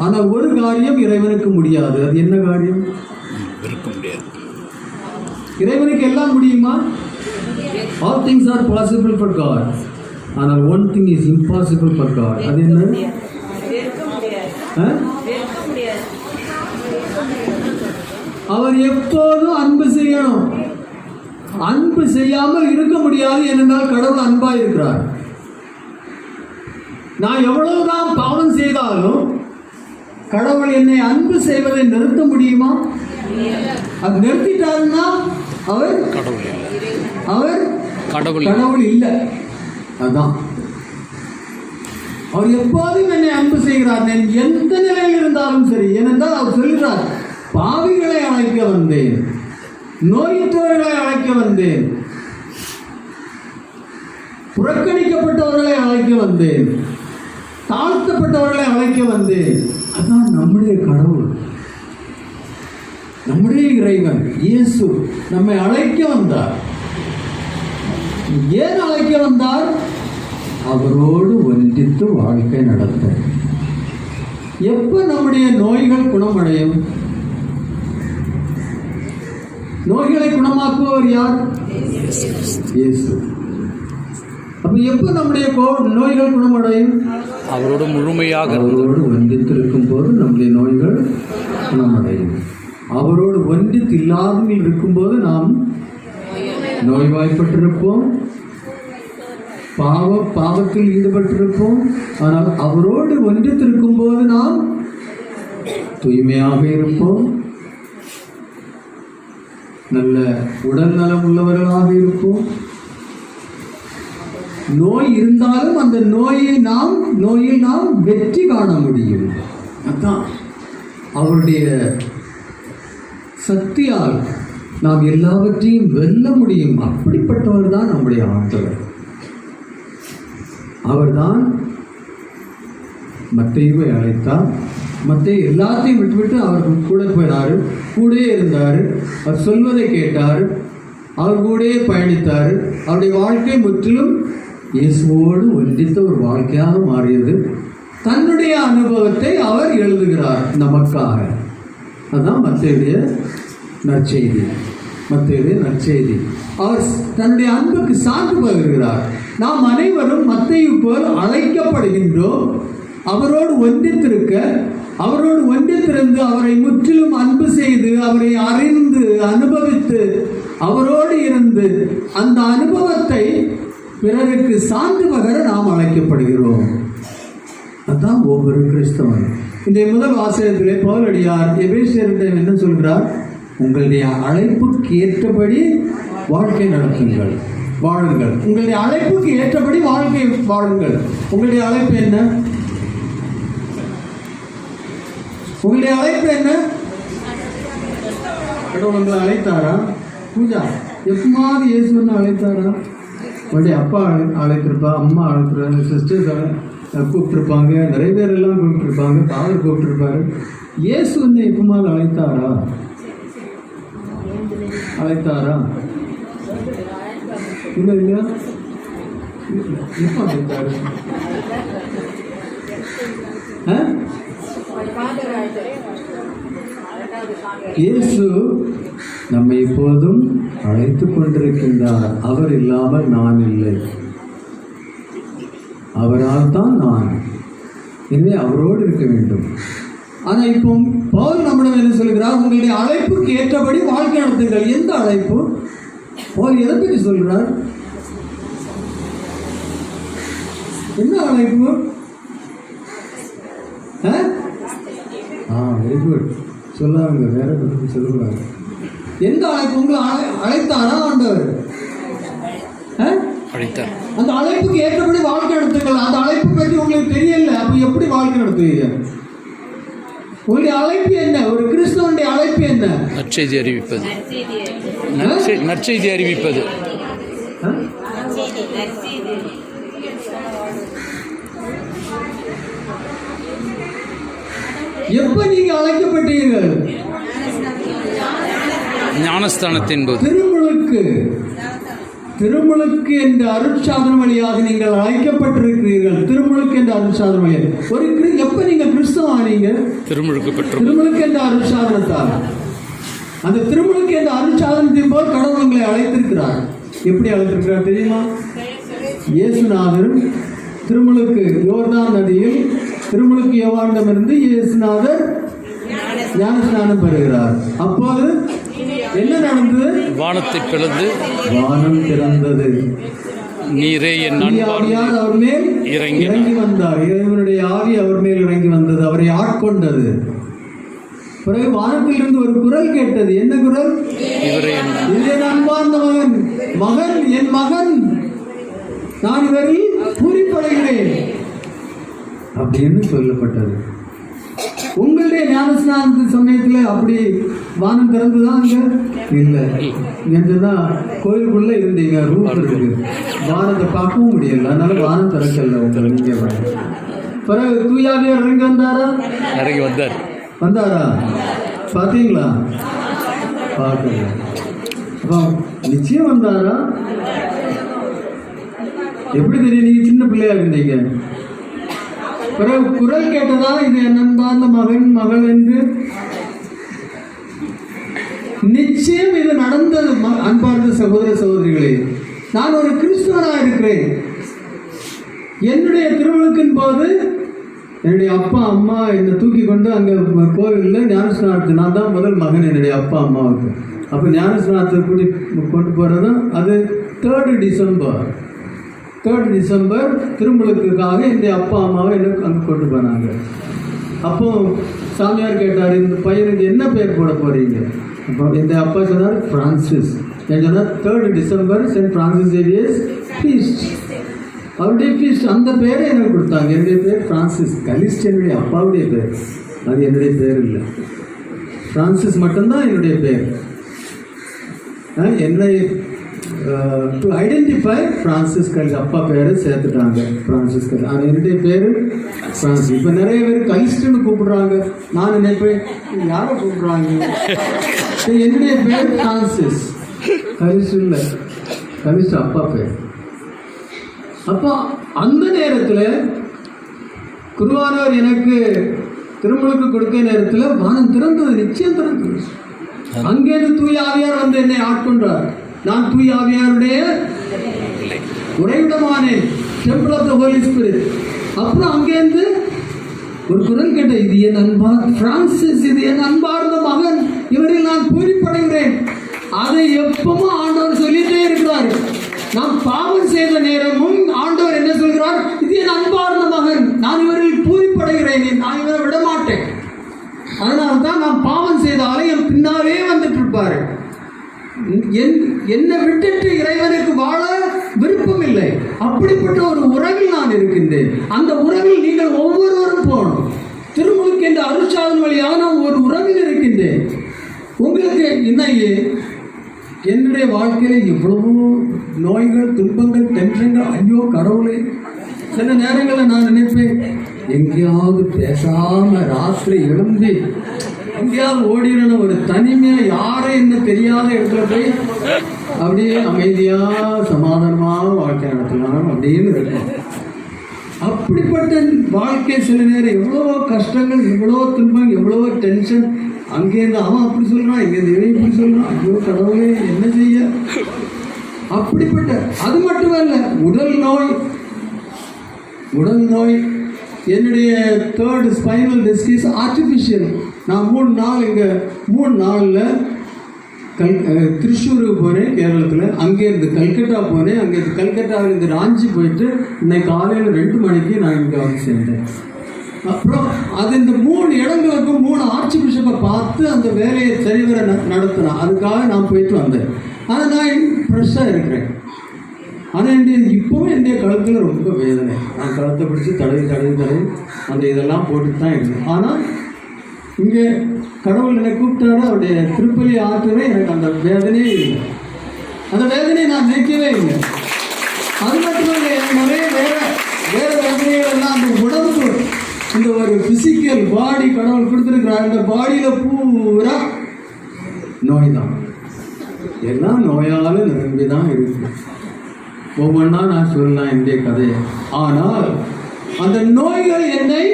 ஆனால் ஒரு காரியம் இறைவனுக்கு முடியாது. அது என்ன காரியம்? இருக்க முடியாது. இறைவனுக்கு எல்லாம் முடியுமா? All things are possible for God ஆனால் one thing is impossible for God அது என்ன? ஆ? அவர் எப்போதும் அன்பு செய்யணும். அன்பு செய்யாமல் இருக்க முடியாது ஏனென்றால் கடவுள் அன்பா இருக்கிறார் நான் எவ்வளவுதான் பாவம் செய்தாலும் கடவுள் என்னை அன்பு செய்வதை நிறுத்த முடியுமா? அது நிறுத்திட்டாருன்னா அவர் கடவுள் இல்லை. அவர் கடவுள் கடவுள் இல்லை. அதான். அவர் எப்போதும் என்னை அன்பு செய்கிறார். நான் எந்த நிலையில் இருந்தாலும் சரி ஏனென்றால் அவர் சொல்கிறார் பாவிகளை அழைக்க வந்தேன் நோயுற்றவர்களை அழைக்க வந்தேன் புறக்கணிக்கப்பட்டவர்களை அழைக்க வந்தேன் தாழ்த்தப்பட்டவர்களை அழைக்க வந்தேன் அதான் நம்முடைய கடவுள். நம்முடைய இறைவன் இயேசு நம்மை அழைக்க வந்தார். ஏன் அழைக்க வந்தார்? அவரோடு ஒன்றித்து வாழ்க்கை நடத்த எப்ப நம்முடைய நோய்கள் குணமடையும்? நோய்களை குணமாக்குபவர் யார்? இயேசு. அப்ப எப்ப நம்முடைய கோ- நோய்கள் குணமடையும்? அவரோடு முழுமையாக அவரோடு ஒன்றித்திருக்கும் போது நம்முடைய நோய்கள் குணமடையும். அவரோடு ஒன்றித்து இல்லாமல் இருக்கும்போது நாம் நோய்வாய்ப்பட்டிருப்போம். பாவ பாவத்தில் ஈடுபட்டிருப்போம். ஆனால் அவரோடு ஒன்றித்திருக்கும் போது நாம் தூய்மையாக இருப்போம். நல்ல உடல் நலம் உள்ளவர்களாக இருப்போம். நோய் இருந்தாலும் அந்த நோயை நாம் நோயில் நாம் வெற்றி காண முடியும். அதான் அவருடைய சக்தியால் நாம் எல்லாவற்றையும் வெல்ல முடியும். அப்படிப்பட்டவர் தான் நம்முடைய ஆண்டவர். அவர்தான் மத்தையுவை அழைத்தார். மற்ற எல்லாத்தையும் விட்டுவிட்டு அவர் கூட போயினார் கூட இருந்தார். அவர் சொல்வதை கேட்டார் அவர் கூடயே பயணித்தார். அவருடைய வாழ்க்கை முற்றிலும் இயேசுவோடு ஒன்றித்த ஒரு வாழ்க்கையாக மாறியது. தன்னுடைய அனுபவத்தை அவர் எழுதுகிறார் நமக்காக. அதுதான் மத்தியுடைய நற்செய்தி. மத்தியுடைய நற்செய்தி. அவர் தன்னுடைய அன்புக்கு சான்று பகிர்கிறார். நாம் அனைவரும் மத்தையு போல் அழைக்கப்படுகின்றோம். அவரோடு ஒன்றித்திருக்க அவரோடு ஒன்றித்திருந்து அவரை முற்றிலும் அன்பு செய்து அவரை அறிந்து அனுபவித்து அவரோடு இருந்து அந்த அனுபவத்தை பிறருக்கு சான்று பகர நாம் அழைக்கப்படுகிறோம். அதுதான் ஒவ்வொரு கிறிஸ்தவன். இந்த முதல் வாசகத்திலே பவுலடியார் எபேசியரிடம் என்ன சொல்கிறார்? உங்களுடைய அழைப்புக்கு ஏற்றபடி வாழ்க்கை நடத்துங்கள் வாழுங்கள். உங்களுடைய அழைப்புக்கு ஏற்றபடி வாழ்க்கை வாழுங்கள். உங்களுடைய அழைப்பு என்ன? உங்களுடைய அழைப்பு என்ன? கடவுள் உங்களை அழைத்தாரா? பூஜா எப்பமாவது இயேசுன்னு அழைத்தாரா? உங்களுடைய அப்பா அழை அழைத்திருப்பா அம்மா அழைத்திருப்பாங்க சிஸ்டர்ஸ் கூப்பிட்டுருப்பாங்க நிறைய பேர் எல்லாம் கூப்பிட்டுருப்பாங்க ஃபாதர் கூப்பிட்டுருப்பாரு. இயேசு வந்து எப்பமாவது அழைத்தாரா? அழைத்தாரா? இல்லை இல்லையா எப்போ அழைத்தாரு. இயேசு நம்மை இப்போதும் அழைத்து கொண்டிருக்கின்றார். அவர் இல்லாமல் நான் இல்லை. அவரால் தான் நான். எனவே அவரோடு இருக்க வேண்டும். ஆனா இப்போ பவுல் நம்மிடம் என்ன சொல்கிறார்? உங்களுடைய அழைப்புக்கு ஏற்றபடி வாழ்க்கை நடத்துங்கள். எந்த அழைப்பு? பவுல் எதை பற்றி சொல்கிறார்? என்ன அழைப்பு? ஆ? ஆ வெரி குட் சொல்லாங்க வேற பற்றி சொல்லுவாங்க. எந்த அழைப்பு உங்களை அழை அழைத்தாரா ஆண்டவர்? ஆ? அழைத்தார். அந்த அழைப்புக்கு ஏற்றபடி வாழ்க்கை நடத்துங்கள். அந்த அழைப்பு பற்றி உங்களுக்கு தெரியல. அப்ப எப்படி வாழ்க்கை நடத்துவீங்க? உங்களுடைய அழைப்பு என்ன? ஒரு கிறிஸ்தவனுடைய அழைப்பு என்ன? நற்செய்தி அறிவிப்பது. நற்செய்- நற்செய்தி அறிவிப்பது. ஆ? எப்ப நீங்க அழைக்கப்பட்டீர்கள்? ஞானஸ்தானத்தின் போது. திருமுழுக்கு திருமுழுக்கு என்ற அருட்சாதன வழியாக நீங்கள் அழைக்கப்பட்டிருக்கிறீர்கள். திருமுழுக்கு என்ற அருட்சாதன வழியாக ஒரு எப்ப நீங்க கிறிஸ்தவ ஆனீங்க? திருமுழுக்கு பெற்று திருமுழுக்கு என்ற அருட்சாதனத்தால். அந்த திருமுழுக்கு என்ற அருட்சாதனத்தின் போது கடவுள் உங்களை அழைத்திருக்கிறார். எப்படி அழைத்திருக்கிறார் தெரியுமா? இயேசுநாதர் திருமுழுக்கு யோர்தான் நதியில் திருமுழுக்கு யோவானிடமிருந்து இயேசுநாதர் ஞானஸ்நானம் பெறுகிறார். அப்போது என்ன நடந்தது வானத்தை பிளந்து வானம் திறந்தது. நீரே என் அவர் மேல். இறங்கி வந்தார். இறைவனுடைய ஆவி அவர் மேல் இறங்கி வந்தது. அவரை ஆட்கொண்டது. பிறகு வானத்திலிருந்து ஒரு குரல் கேட்டது. என்ன குரல்? இவரே என் அன்பார்ந்த மகன். மகன் என் மகன். நான் இவரில் பூரிப்படைகிறேன். அப்படின்னு சொல்லப்பட்டது. உங்களுடைய ஞானஸ்நானத்து சமயத்துல அப்படி வானம் திறந்துதான் அங்க? இல்ல. என்றுதான் கோயிலுக்குள்ள இருந்தீங்க ரூட் இருக்கு. வானத்தை பார்க்கவும் முடியல. அதனால வானம் திறக்கல உங்களை நீங்க பிறகு தூயாவியார் இறங்கி வந்தாரா? இறங்கி வந்தார். வந்தாரா? பார்த்தீங்களா? பார்க்கல. அப்போ நிச்சயம் வந்தாரா? எப்படி தெரியும்? நீங்க சின்ன பிள்ளையா இருந்தீங்க. பிறகு குரல் கேட்டதால் இது என் மகன் மகள் என்று. நிச்சயம் இது நடந்தது ம- அன்பார்ந்த சகோதர சகோதரிகளே. நான் ஒரு கிறிஸ்துவனா இருக்கிறேன். என்னுடைய திருவிழுக்கின் போது என்னுடைய அப்பா அம்மா என்னை தூக்கி கொண்டு அங்கே கோவிலில் ஞானஸ்நானத்து நான் தான் முதல் மகன் என்னுடைய அப்பா அம்மாவுக்கு. அப்போ ஞானஸ்நானத்தை கூட்டி கொண்டு போகிறதும் அது தேர்டு டிசம்பர் தேர்ட் டிசம்பர் திருமணத்துக்காக இந்த அப்பா அம்மாவை எனக்கு அங்கே கொண்டு போனாங்க. அப்போ சாமியார் கேட்டார் இந்த பையனுக்கு என்ன பேர் போட போகிறீங்க அப்போ இந்த அப்பா சொன்னார் ஃப்ரான்சிஸ் நான் சொன்னார் தேர்ட் டிசம்பர் சென்ட் ஃப்ரான்சிஸ் ஏவியஸ் ஃபீஸ்ட் அவருடைய ஃபீஸ்ட் அந்த பேரை எனக்கு கொடுத்தாங்க. என்னுடைய பேர் ஃப்ரான்சிஸ் கலிஸ்ட் என்னுடைய அப்பாவுடைய பேர். அது என்னுடைய பேர் இல்லை. ஃப்ரான்சிஸ் மட்டும்தான் என்னுடைய பேர். என்னை டு ஐடென்டிஃபை ஃப்ரான்சிஸ் கல்வி அப்பா பேரை சேர்த்துட்டாங்க ஃப்ரான்சிஸ் கல்வி ஆனால் என்னுடைய பேர்? ஃப்ரான்சிஸ் இப்போ நிறைய பேர் கலிஸ்ட்னு கூப்பிடுறாங்க. நான் நினைப்பேன் யாரை கூப்பிடுறாங்க? என்னுடைய பேர் ஃப்ரான்சிஸ் கலிஸ்ட் இல்லை. கலிஸ்ட் அப்பா பேர். அப்போ அந்த நேரத்தில் குருவானவர் எனக்கு திருமணக்கு கொடுக்க நேரத்தில் வானம் திறந்தது நிச்சயம் திறந்தது. அங்கேருந்து தூய ஆவியார் வந்து என்னை ஆட்கொண்டார். நான் தூய ஆவியாருடைய உறைவிடமானேன் temple of the holy spirit அப்புறம் அங்கேருந்து ஒரு குரல் கேட்ட இது என் அன்பா பிரான்சிஸ் இது என் அன்பார்ந்த மகன் இவரில் நான் பூரிப்படைகிறேன் அதை எப்பவும் ஆண்டவர் சொல்லிட்டே இருக்கிறார் நாம் பாவம் செய்த நேரமும் ஆண்டவர் என்ன சொல்கிறார் இது என் அன்பார்ந்த மகன் நான் இவரில் பூரிப்படைகிறேன் நான் இவரை விட மாட்டேன் அதனால தான் நான் பாவம் செய்தாலே என் பின்னாலே வந்துட்டு இருப்பாரு என் என்னை விட்டுட்டு இறைவனுக்கு வாழ விருப்பம் இல்லை அப்படிப்பட்ட ஒரு உறவில் நான் இருக்கின்றேன். அந்த உறவில் நீங்கள் ஒவ்வொருவரும் போகணும். திருமுழுக்கு என்ற அருட்சாதன் வழியான ஒரு உறவில் இருக்கின்றேன். உங்களுக்கு இன்னைக்கு என்னுடைய வாழ்க்கையில் எவ்வளவோ நோய்கள் துன்பங்கள் டென்ஷன்கள் ஐயோ கடவுளே. சில நேரங்களில் நான் நினைப்பேன் எங்கேயாவது பேசாம ராத்திரி எழுந்து எங்கேயாவது ஓடிடணும். ஒரு தனிமையாக யாரும் என்ன தெரியாத இடத்துல போய் அப்படியே அமைதியா சமாதானமாக வாழ்க்கை நடத்தலாம் அப்படின்னு இருக்கும். அப்படிப்பட்ட வாழ்க்கை சில நேரம் எவ்வளோ கஷ்டங்கள் எவ்வளோ துன்பம் எவ்வளோ டென்ஷன் அங்கேருந்து அவன் அப்படி சொல்கிறான் இங்கேருந்து இவன் இப்படி சொல்கிறான் ஐயோ கடவுளே என்ன செய்ய? அப்படிப்பட்ட அது மட்டும் இல்லை உடல் நோய். உடல் நோய் என்னுடைய தேர்ட் ஸ்பைனல் டிஸ்க் ஆர்டிஃபிஷியல் நான் மூணு நாள் இங்கே மூணு நாளில் கல் அஹ், திருச்சூருக்கு போனேன் கேரளத்தில். அங்கேருந்து கல்கட்டா போனேன் அங்கேருந்து கல்கட்டாவிலேருந்து ராஞ்சி போயிட்டு இன்னைக்கு காலையில் ரெண்டு மணிக்கு நான் இங்கே வந்து சேர்ந்தேன். அப்புறம் அது இந்த மூணு இடங்களுக்கும் மூணு ஆர்ச்சி பிஷப்பை பார்த்து அந்த வேலையை சரிவர ந- நடத்தினேன். அதுக்காக நான் போயிட்டு வந்தேன். ஆனால் நான் ஃப்ரெஷ்ஷாக இருக்கிறேன். ஆனால் என்னுடைய இப்போவும் என்னுடைய கழுத்தில் ரொம்ப வேதனை. நான் கழுத்தை பிடிச்சி தடவி தடவி தடவி அந்த இதெல்லாம் போட்டு தான் இருந்தேன். ஆனால் இங்கே கடவுள் என்னை கூப்பிட்டாரு அவருடைய திருப்பலி ஆற்றவே எனக்கு அந்த வேதனையே இல்லை. அந்த வேதனையை நான் நினைக்கவே இல்லை. அது மட்டும் இல்லை எனக்கு நிறைய வேற வேற வேதனைகள் எல்லாம் அந்த உடம்பு இந்த ஒரு பிசிக்கல் பாடி கடவுள் கொடுத்துருக்கிறார். இந்த பாடியில் பூரா நோய் தான் எல்லாம் நோயால் நிரம்பி தான் இருக்கு. ஒவ்வொன்றா நான் சொல்லலாம் என்னுடைய கதையை. ஆனால் அந்த நோய்கள் என்னை